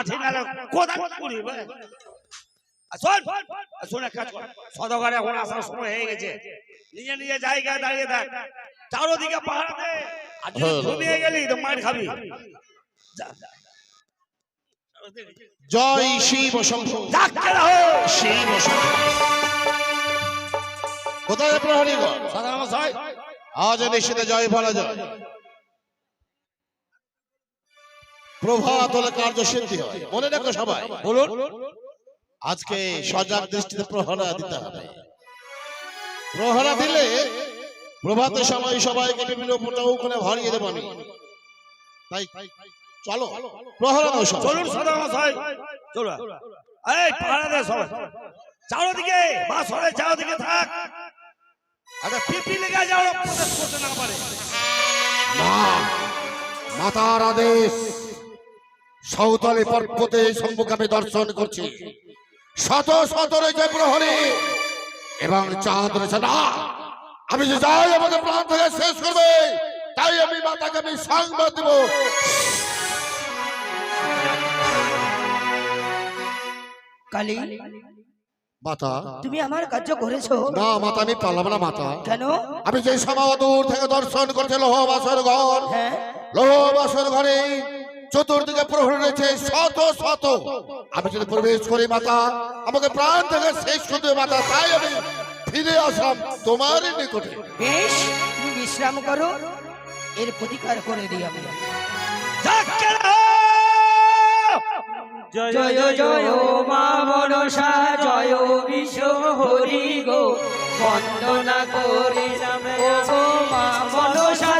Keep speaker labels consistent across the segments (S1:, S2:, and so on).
S1: লাঠি নালে কোদাল করি শোন শোন এক কাজ কর। সদঘরে এখন আসার সময় হয়ে গেছে। নিজে নিজে জায়গায় দাঁড়িয়ে থাক। চারোদিকে পাহারা দে। আর যদি। ঘুমিয়ে গেলি তো মার খাবি। যা, যা।
S2: জয় শিব শম্ভু। শিব কোথায় প্রহরীগণ
S1: সাধারণ
S2: আজ নিশ্চিত জয় বলা জয় প্রভাত হলে কার্য সিদ্ধি হয়। মনে রেখো সবাই।
S1: বলুন।
S2: আজকে সজাগ দৃষ্টিতে প্রহরা দিতে হবে। প্রহরা দিলে প্রভাতের সময় সবাইকে বিভিন্ন উপটৌকনে ভরিয়ে দেবো আমি। তাই চলো প্রহরা দাও সবাই।
S1: চলুন সাধারণ মশাই। চলো এই পাহারা দে সবাই। চারোদিকে বা সরে চারোদিকে থাক। আচ্ছা পিপি লেগে যাও প্রবেশ করতে না পারে।
S3: না মাতার আদেশ। সৌতলে পর্বতে সম্মুখে আমি দর্শন করছি। শত শত রয়েছে প্রহরী এবং চাঁদ রয়েছে না। আমি যে যাই আমাদের প্রাণ থেকে শেষ করবে তাই আমি মাতাকে আমি সংবাদ দেব।
S4: কালী
S3: মাতা।
S4: তুমি আমার কার্য করেছ।
S3: না মাতা আমি পারলাম না মাতা।
S4: কেন?
S3: আমি যে সময় দূর থেকে দর্শন করছি লোহ বাসর ঘর।
S4: হ্যাঁ।
S3: লোহ বাসর ঘরে চতুর্দিকে প্রহরী রয়েছে শত শত। আমি যদি প্রবেশ করি মাতা আমাকে প্রাণ থেকে শেষ করে দেবে মাতা তাই আমি ফিরে আসলাম তোমারই নিকটে।
S4: বেশ তুমি বিশ্রাম করো। এর প্রতিকার করে দিই আমি।
S5: জয় জয় মা মনসা জয় বিশ্ব হরি গো। বন্দনা গো মা মনসার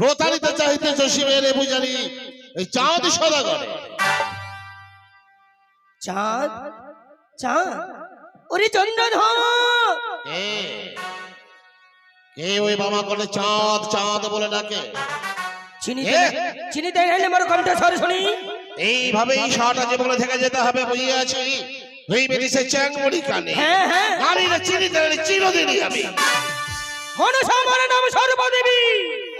S2: প্রতারিত চাহিতে শিবের এ বুঝানি এই চাঁদ সদা করে
S4: চাঁদ? চাঁদ? ওরে চন্দ্রধর!
S2: কে? কে ওই বাবা করে চাঁদ চাঁদ বলে ডাকে?
S4: চিনিতে! চিনিতে গেলে আমার কণ্ঠস্বর শুনি।
S2: এইভাবেই সারাটা জীবনে থেকে যেতে হবে বুঝিয়াছি দুই বেরিসে চ্যাংমুড়ি কানে।
S4: হ্যাঁ হ্যাঁ।
S2: নারীরা চিনিতে চিরদিনই আমি।
S4: মনসা আমার নাম সর্বদেবী!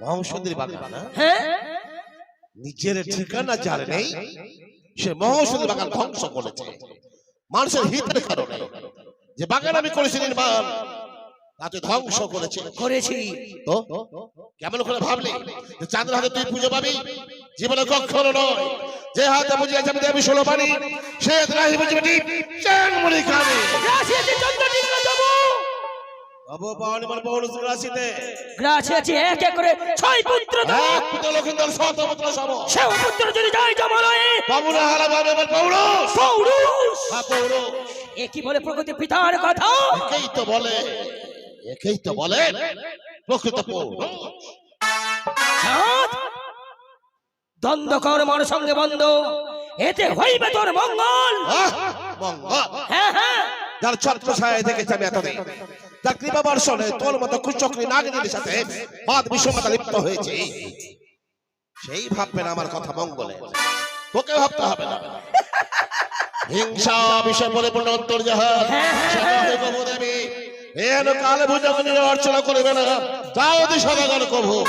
S2: মহৌষধির বাগান
S4: হ্যাঁ?
S2: নিজের ঠিকানা যার নেই সে মহৌষধি বাগান ধ্বংস করেছে। মানুষের হিতের কারণে যে বাগান আমি করেছি নির্মাণ তাতে ধ্বংস করেছে।
S4: করেছি।
S2: তো কেমন করে ভাবলি? যে চাঁদের হাতে তুই পুজো পাবি? জীবনে কখনো নয়। যে হাতে বুঝে আছে আমি দেবী ষোলো পানি সে নাহি বুঝবে ঠিক মানে পৌরুষ রাশিতে
S4: গ্রাসি এক এক করে ছয় পুত্র দেবো
S2: এক পুত্র লক্ষিন্দর শত পুত্র সম।
S4: সে পুত্র যদি যায় জমালয়ে।
S2: বাবুরা হারা বাবু এবার পৌরুষ।
S4: পৌরুষ।
S2: হ্যাঁ পৌরুষ।
S4: এ কি বলে প্রকৃতি পিতার কথা?
S2: একেই তো বলে। একেই তো বলে প্রকৃত পৌরুষ।
S4: দ্বন্দ্ব কর মর সঙ্গে বন্ধ। এতে হইবে তোর মঙ্গল।
S2: মঙ্গল।
S4: হ্যাঁ হ্যাঁ।
S2: যার ছত্র ছায় দেখেছি আমি এতদিন। কৃপা বর্ষণে তোর মতো কুচক্রী সাথে বিষমতা লিপ্ত হয়েছে। সেই ভাববেন আমার কথা মঙ্গলে। তোকে ভাবতে হবে না। হিংসা বিষয় পরিপূর্ণ অন্তর যাহা দেবী। বুঝে অর্চনা করবে না। তাও দি সদাগর কভু।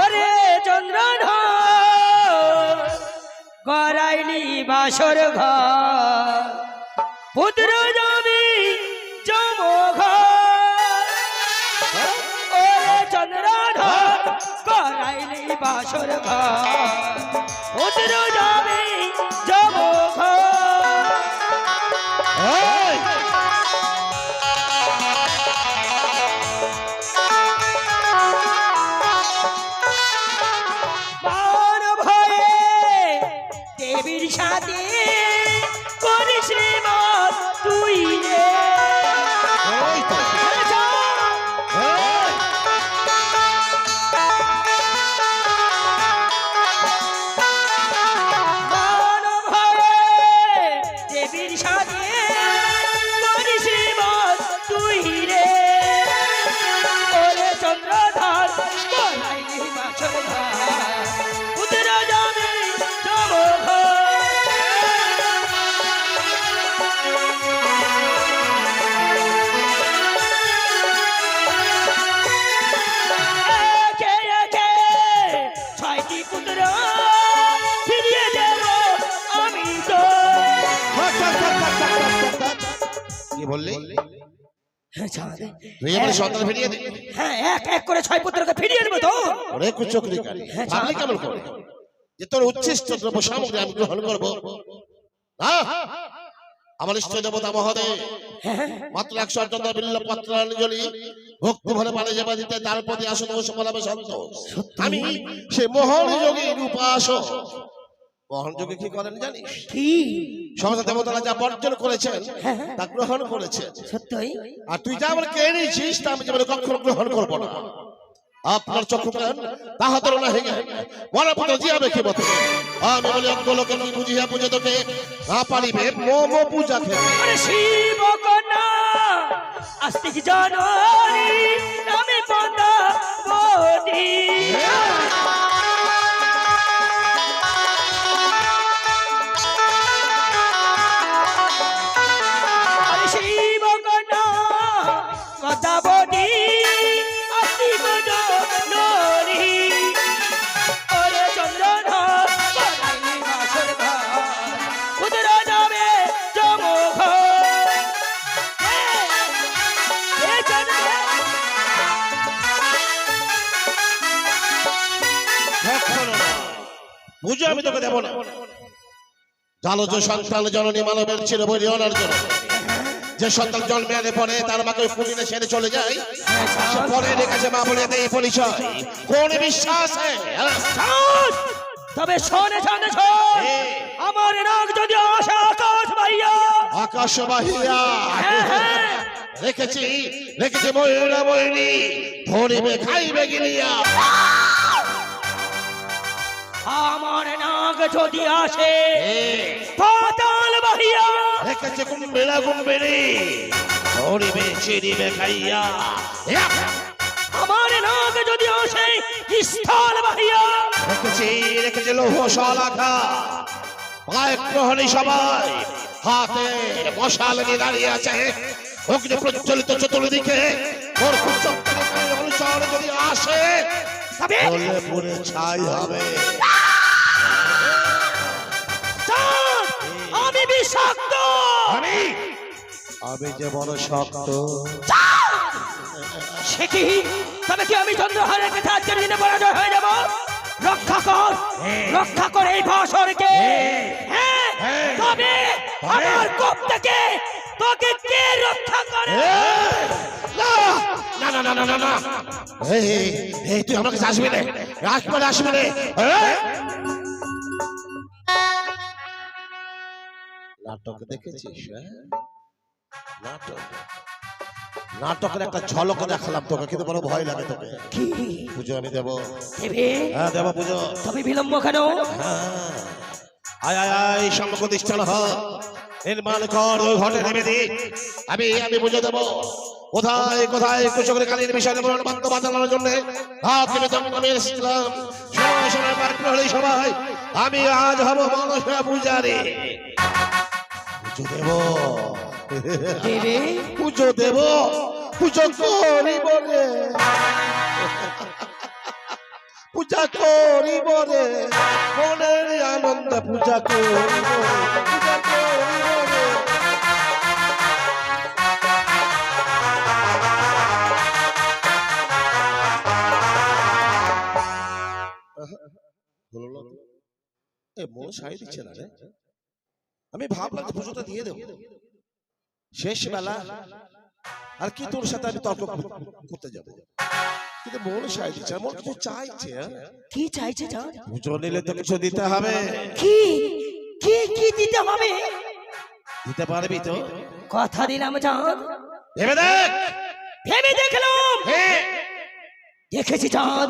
S4: ওরে চন্দ্রধর করাইলি বাসর ঘর। পুত্র জম বাসর ঘর। যাবি ঘর। তুই
S2: আমার সন্তান ফিরিয়ে দে।
S4: হ্যাঁ এক এক করে ছয় পুত্রকে ফিরিয়ে দেবো তো।
S2: ওরে কুচক্রি কারি ভাবলি কেমন করে? যে তোর উচ্ছিষ্ট দ্রব্য সামগ্রী আমি গ্রহণ করব। না আমার ইষ্ট দেবতা মহোদয় মাত্র একশো চন্দ্র বিল্ল পত্রাঞ্জলি ভক্তি ভরে পালে যাবা দিতে তার প্রতি আসন সন্তোষ। আমি সে মোহন যোগীর উপাসক মোহন যোগী কি করেন জানিস?
S4: কি?
S2: সমস্ত দেবতারা যা বর্জন করেছেন তা গ্রহণ করেছেন।
S4: সত্যই?
S2: আর তুই যা আমার কে নিয়েছিস তা আমি জীবনে কখনো গ্রহণ করব না। আপনার চক্ষু প্রাণ তাহা তোর না হেগে মরা পুত্র জিয়াবে কি মতো আমি বলি অজ্ঞ লোকে কি বুঝিয়া পুজো তোকে না পারিবে? মোম পূজা
S4: আরে শিব কন্যা আস্তিক জানি আমি বদি
S2: যে সন্তান জননী মানবের ছিল বই অনার জন্য যে সন্তান জন্মের পরে তার মাকে ফুলিনে সেরে চলে যায়। সে পরে রেখেছে মা বলে দেয় এই পরিচয় কোন বিশ্বাস? হ্যাঁ?
S4: তবে শোনে শোনে শোন। আমার নাক যদি আসে আকাশ ভাইয়া
S2: আকাশ ভাইয়া
S4: হ্যাঁ, হ্যাঁ।
S2: রেখেছি রেখেছি ময়ূরা ময়ূরী ধরিবে খাইবে গিলিয়া
S4: আমার নাক যদি আসে পাতাল ভাইয়া
S2: রেখেছে কুম্বেলা কুম্বেরি ধরিবে চিরিবে খাইয়া।
S4: আমার যদি আসে স্থল ভাইয়া
S2: রেখেছি রেখেছে লৌহ শালাখা। পায়ে প্রহরী সবাই হাতে মশাল নিয়ে দাঁড়িয়ে আছে। অগ্নি প্রজ্বলিত চতুর্দিকে ওর যদি আসে
S4: তবে
S2: পুরে ছাই হবে।
S4: আমি
S2: আমি যে বড় শক্ত।
S4: সে কি? তবে কি আমি চন্দ্রহারের কাছে আজকের দিনে পরাজয় হয়ে যাব? রক্ষা কর। রক্ষা কর এই ভাষণকে হ্যাঁ তবে আমার কোপ থেকে তোকে কে রক্ষা করে?
S2: না না না না না না এই তুই আসবি না। আসবে না। আসবি না নাটক দেখেছিস? হ্যাঁ? নাটক? নাটকের একটা ঝলক দেখালাম তোকে কিন্তু বড় ভয় লাগে তোকে।
S4: কি?
S2: পুজো আমি দেবো। হ্যাঁ দেবো পুজো।
S4: তবে বিলম্ব কেন?
S2: হ্যাঁ। আয় আয় আয় সঙ্গ প্রতিষ্ঠান হ। নির্মাণ কর ওই ঘটে নেমে দি। আমি আমি বুঝে দেবো। কোথায় কোথায় কুচকের কালীর বিষয়ে বাদ্য বাজানোর জন্য? হাত নেমে দমদমে এসেছিলাম। সময় সময় পার প্রহরী সবাই আমি আজ হব মানুষরা পূজারে। পুজো দেব।
S4: দেবে?
S2: পুজো দেব। পুজো করি বলে পূজা করিব রে। মনের আনন্দে পূজা করিব। পূজা করিব রে হলো না এ মন সাই দিচ্ছে না রে। আমি ভাবলাম পুজোটা দিয়ে দেবো। শেষ বেলা আর কি তোর সাথে আমি তর্ক করতে যাব? কিন্তু মন সাই দিচ্ছে মন কিছু চাইছে হ্যাঁ?
S4: কি চাইছে চাঁদ
S2: পুজো নিলে তো কিছু দিতে হবে।
S4: কি? কি কি দিতে হবে?
S2: দিতে পারবি তো?
S4: কথা দিলাম চাঁদ
S2: ভেবে দেখ!
S4: ভেবে দেখলাম।
S2: হ্যাঁ।
S4: দেখেছি চাঁদ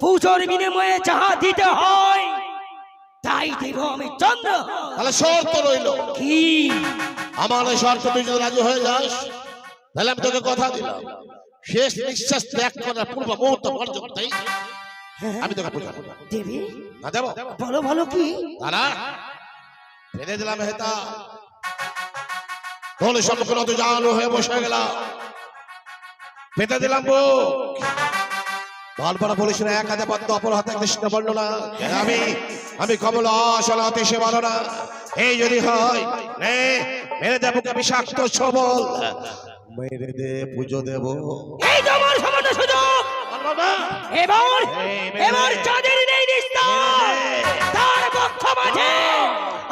S4: পুজোর বিনিময়ে যাহা দিতে হয় তাই দেব আমি চন্দ্র।
S2: তাহলে শর্ত রইল।
S4: কি?
S2: আমার শর্ত তুই যদি রাজি হয়ে যাস তাহলে আমি তোকে কথা দিলাম। শেষ নিঃশ্বাস ত্যাগ করার পূর্ব মুহূর্ত পর্যন্তই আমি তোকে পূজা
S4: দেবী
S2: না দেবো?
S4: বলো বলো কি?
S2: দাঁড়া ফেলে দিলাম হেতা। তোর সম্মুখে নত জানো হয়ে বসে গেলাম। পেতে দিলাম বুক। বারবার বলিস না এক হাতে পদ্ম অপর হাতে কৃষ্ণ বর্ণনা আমি আমি কমল আসলাতে সে না। এই যদি হয় নে মেরে দেবো বিষাক্ত সবল মেরে দে পুজো দেব।
S4: এই তো আমার সুযোগ! এবার এবার চাঁদের নেই নিস্তার। তার পক্ষ মাঝে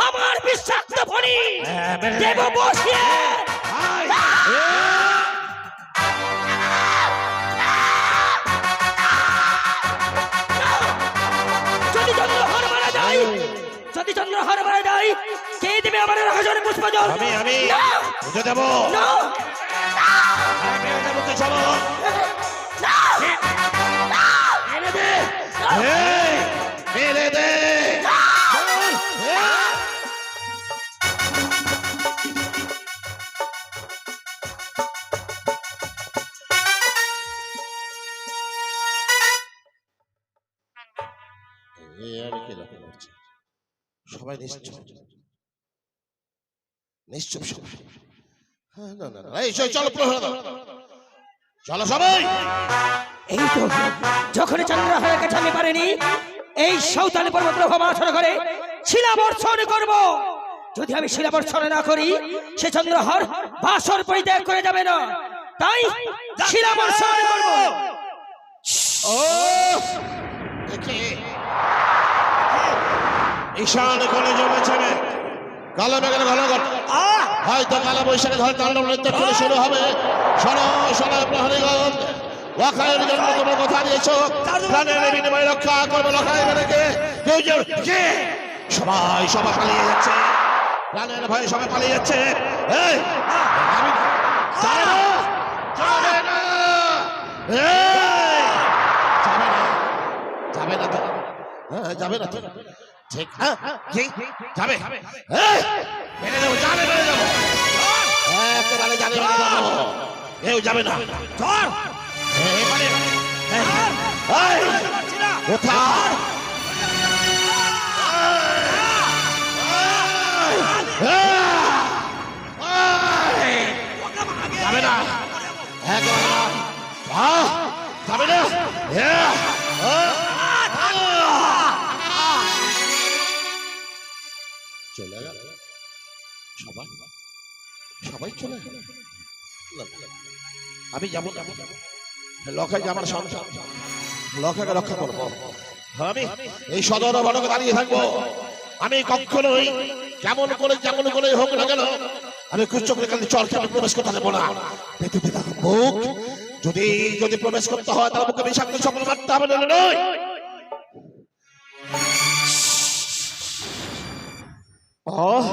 S4: আমার বিষাক্ত ফণি দেব বসিয়ে। যদি চন্দ্রহার মারা যায় কে দেবে আমার রহস্যের পুষ্প জল
S2: আমি। আমি পুজো দেব
S4: না!
S2: দেবো তো সবল সবাই নিশ্চুপ নিশ্চুপ সবাই। হ্যাঁ, না না না এই চল, প্রহরা দাও। চলো সবাই।
S4: এই তো যখন চন্দ্রহারের কাছে আমি পারিনি। এই সৌতালি পর্বত প্রভাবাসন করে শিলাবর্ষণ করব। যদি আমি শিলাবর্ষণ না করি সে চন্দ্রহার বাসর পরিত্যাগ করে যাবে না। তাই শিলাবর্ষণ করব
S2: ও দেখি ঈশান কোণে জমেছে। মেঘ। কালো মেঘের ঘন ঘট
S1: আহ!
S2: হয়তো কালো বৈশাখে ধরে তাণ্ডব নৃত্য করে শুরু হবে। শোনো শোনো প্রহরীগণ। লখাইয়ের জন্য তোমরা কথা দিয়েছ। প্রাণের বিনিময়ে রক্ষা করবে লখাই মেরেকে কেউ কে? সবাই সবাই পালিয়ে যাচ্ছে। প্রাণের ভয়ে সবাই পালিয়ে যাচ্ছে। এই আমি যাবে না। যাবে না। যাবে না। যাবে না হ্যাঁ যাবে না ঠিক হ্যাঁ? যাবে? মেরে দেবো যাবে মেরে দেবো। একেবারে জানে মেরে দেবো। কেউ যাবে না।
S1: ধর
S2: কোথায় এই, চলে আমি যাব না। আমার সংসার লখাকে রক্ষা করব। আমি এই সদর বড়কে দাঁড়িয়ে থাকব। আমি কখনোই কেমন করে যেমন করে হোক না কেন, আমি কুচক্রে কালে চরকে আমি প্রবেশ করতে দেবো না। পেতে মুখ যদি যদি প্রবেশ করতে হয় তাহলে মুখে বিষাক্ত সকল মারতে হবে না নয় আহ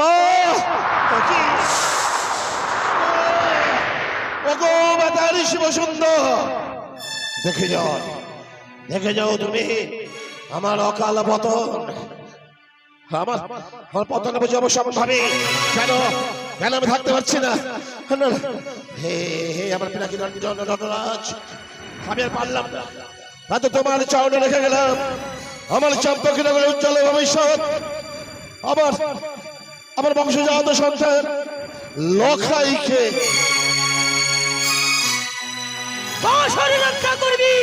S2: আহ কি শিব সুন্দর দেখে যাও দেখে যাও তুমি, আমার অকাল পতন। আমার আমার পতন বুঝে অবশ্য ভাবি কেন কেন আমি থাকতে পারছি না। হে হে, আমার পিনাকি নটরাজ আমি আর পারলাম না। হয়তো তোমার চাউনে রেখে গেলাম। আমার চম্পকি নগরের উজ্জ্বল ভবিষ্যৎ আমার আমার বংশজাত সন্তান লখাইকে
S4: শরীর রক্ষা করবি।